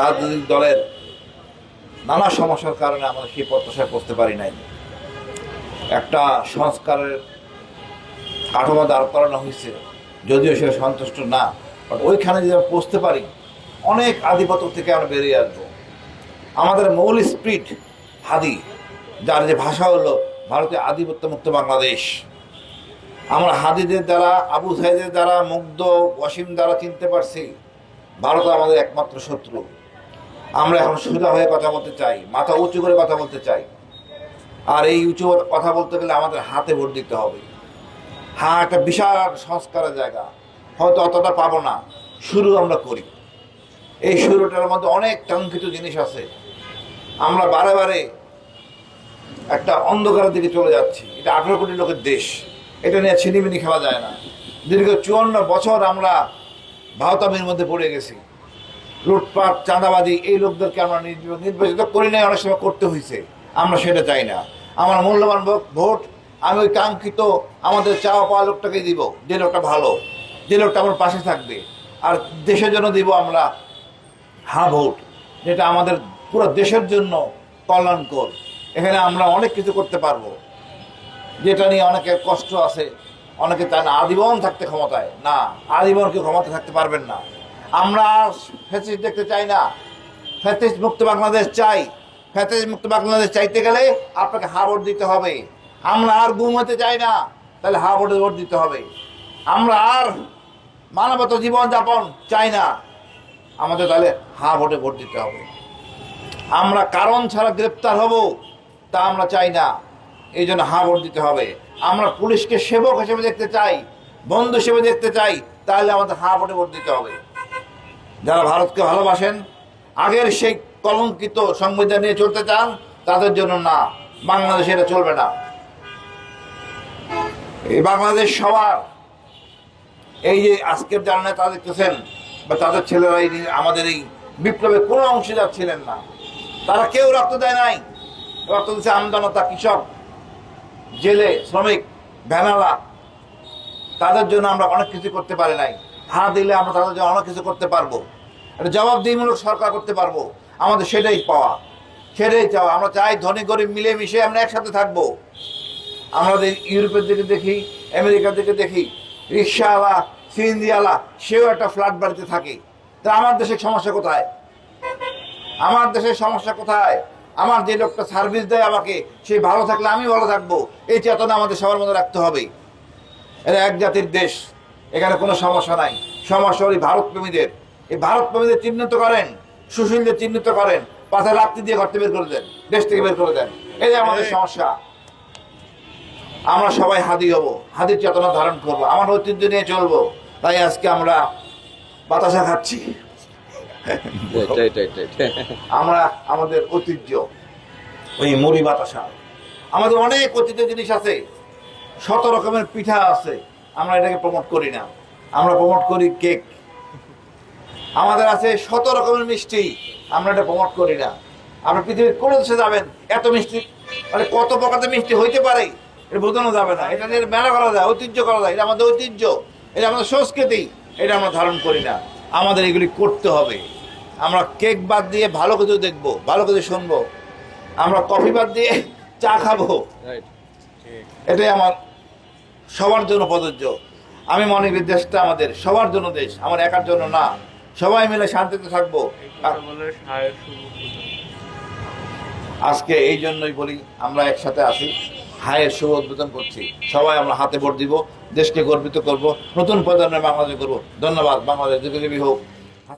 রাজনৈতিক দলের নানা সমস্যার কারণে আমরা সেই প্রত্যাশায় পৌঁছতে পারি নাই। একটা সংস্কারের কাঠামো দাঁড় করানো হয়েছে, যদিও সে সন্তুষ্ট না বাট ওইখানে যদি আমরা পৌঁছতে পারি, অনেক আধিপত্য থেকে আমরা বেরিয়ে আসব। আমাদের মৌল স্পিরিট হাদি, যার যে ভাষা হলো ভারতীয় আধিপত্য মুক্ত বাংলাদেশ। আমরা হাদিদের দ্বারা, আবু সাইদের দ্বারা, মুগ্ধ ওয়াসিম দ্বারা চিনতে পারছি, ভারত আমাদের একমাত্র শত্রু। আমরা এখন সোজা হয়ে কথা বলতে চাই, মাথা উঁচু করে কথা বলতে চাই। আর এই উঁচু কথা বলতে গেলে আমাদের হাতে ভোট দিতে হবে। হ্যাঁ একটা বিশাল সংস্কারের জায়গা। হয়তো অতটা পাবো না। শুরু আমরা করি। এই শুরুটার মধ্যে অনেক কাঙ্ক্ষিত জিনিস আছে। আমরা বারে বারে একটা অন্ধকারের দিকে চলে যাচ্ছি। এটা আঠারো কোটি লোকের দেশ। এটা নিয়ে ছিনিমিনি খেলা যায় না। দীর্ঘ চুয়ান্ন বছর আমরা ভাওতামির মধ্যে পড়ে গেছি। লুটপাট, চাঁদাবাজি, এই লোকদেরকে আমরা নির্ব- নির্বাচিত করি নাই, অনেক সময় করতে হয়েছে আমরা সেটা চাই না। আমার মূল্যবান ভোট আমি ওই কাঙ্ক্ষিত আমাদের চাওয়া পাওয়া লোকটাকে দিব, যে লোকটা ভালো, যে লোকটা আমার পাশে থাকবে। আর দেশের জন্য দিব আমরা হ্যাঁ ভোট, যেটা আমাদের পুরো দেশের জন্য কল্যাণকর। এখানে আমরা অনেক কিছু করতে পারব। যেটা নিয়ে অনেকের কষ্ট আছে, অনেকে না আজীবন থাকতে ক্ষমতায়। না, আজীবন কেউ ক্ষমতা থাকতে পারবেন না। আমরা আর ফ্যাসিস্ট দেখতে চাই না। ফ্যাসিস্ট মুক্ত বাংলাদেশ চাই। ফ্যাসিস্ট মুক্ত বাংলাদেশ চাইতে গেলে আপনাকে হা ভোট দিতে হবে। আমরা আর গুম হতে চাই না, তাহলে হা ভোটে দিতে হবে। আমরা আর মানবত জীবন যাপন চাই না, আমাদের তাহলে হা ভোটে ভোট দিতে হবে। আমরা কারণ ছাড়া গ্রেপ্তার হব, তা আমরা চাই না। এই জন্য হা ভোট দিতে হবে। আমরা পুলিশকে সেবক হিসেবে দেখতে চাই, বন্ধু হিসেবে দেখতে চাই, তাহলে আমাদের হা ভোটে ভোট দিতে হবে। যারা ভারতকে ভালোবাসেন, আগের সেই কলঙ্কিত সংবিধান নিয়ে চলতে চান, তাদের জন্য না, বাংলাদেশে এটা চলবে না। এই বাংলাদেশ সবার, এই যে আজকের যারা নেতা দেখতেছেন, বা তাদের ছেলেরা এই আমাদের এই বিপ্লবে কোনো অংশীদার ছিলেন না। তারা কেউ রক্ত দেয় নাই। রক্ত দিচ্ছে আমদানতা কৃষক, জেলে, শ্রমিক ভ্যানালা তাদের জন্য আমরা অনেক কিছু করতে পারি নাই। হাত দিলে আমরা তাদের জন্য অনেক কিছু করতে পারব। একটা জবাবদিহিমূলক সরকার করতে পারব। আমাদের সেটাই পাওয়া। সেটাই চাওয়া। আমরা চাই ধনী, গরিব মিলেমিশে আমরা একসাথে থাকব। আমরা যে- ইউরোপের দিকে দেখি, আমেরিকার দিকে দেখি, রিক্সাওয়ালা, সিএনজিওয়ালা, সেও একটা ফ্ল্যাট বাড়িতে থাকে। তা আমার দেশের সমস্যা কোথায়? আমার দেশের সমস্যা কোথায়? আমার যে লোকটা সার্ভিস দেয় আমাকে, সে ভালো থাকলে আমি ভালো থাকব। এই চেতনা আমাদের সবার মধ্যে রাখতে হবে। এটা এক জাতির দেশ। এখানে কোনো সমস্যা নাই। সমস্যা ওই ভারত প্রেমীদের এই ভারত প্রেমীদের চিহ্নিত করেন সুশীলদের চিহ্নিত করেন পাথায় রাত্রি দিয়ে ঘর থেকে বের করে দেন দেশ থেকে বের করে দেন। এই যে আমাদের সমস্যা আমরা সবাই হাদি হব হাদির চেতনা ধারণ করব আমার ঐতিহ্য নিয়ে চলবো তাই আজকে আমরা বাতাসা খাচ্ছি। আমরা আমাদের ঐতিহ্য ওই মুড়ি বাতাসা। আমাদের অনেক ঐতিহ্য জিনিস আছে শত রকমের পিঠা আছে আমরা এটাকে প্রমোট করি না। আমরা প্রমোট করি কেক আমাদের আছে শত রকমের মিষ্টি। আমরা এটা প্রমোট করি না। আমরা পৃথিবীর কোন দেশে যাবেন এত মিষ্টি? মানে কত প্রকারের মিষ্টি হইতে পারে এটা বোঝানো যাবে না। এটা নিয়ে মেলা করা যায় ঐতিহ্য করা যায়। এটা আমাদের ঐতিহ্য এটা আমাদের সংস্কৃতি এটা আমরা ধারণ করি না। আমাদের এগুলি করতে হবে। আমরা কেক বাদ দিয়ে ভালো কিছু দেখব ভালো কিছু শুনব। আমরা কফি বাদ দিয়ে চা খাব। এটাই আমার সবার জন্য প্রযোজ্য। আমি মনে করি দেশটা আমাদের সবার জন্য দেশ আমার একার জন্য না। সবাই মিলে শান্তিতে থাকব। আজকে এই জন্যই বলি আমরা একসাথে আসি হায়ের শুভ উদ্বোধন করছি। সবাই আমরা হাতে ভোট দিব দেশকে গর্বিত করব নতুন প্রজন্মের বাংলাদেশ করব ধন্যবাদ বাংলাদেশ দীর্ঘজীবী হোক।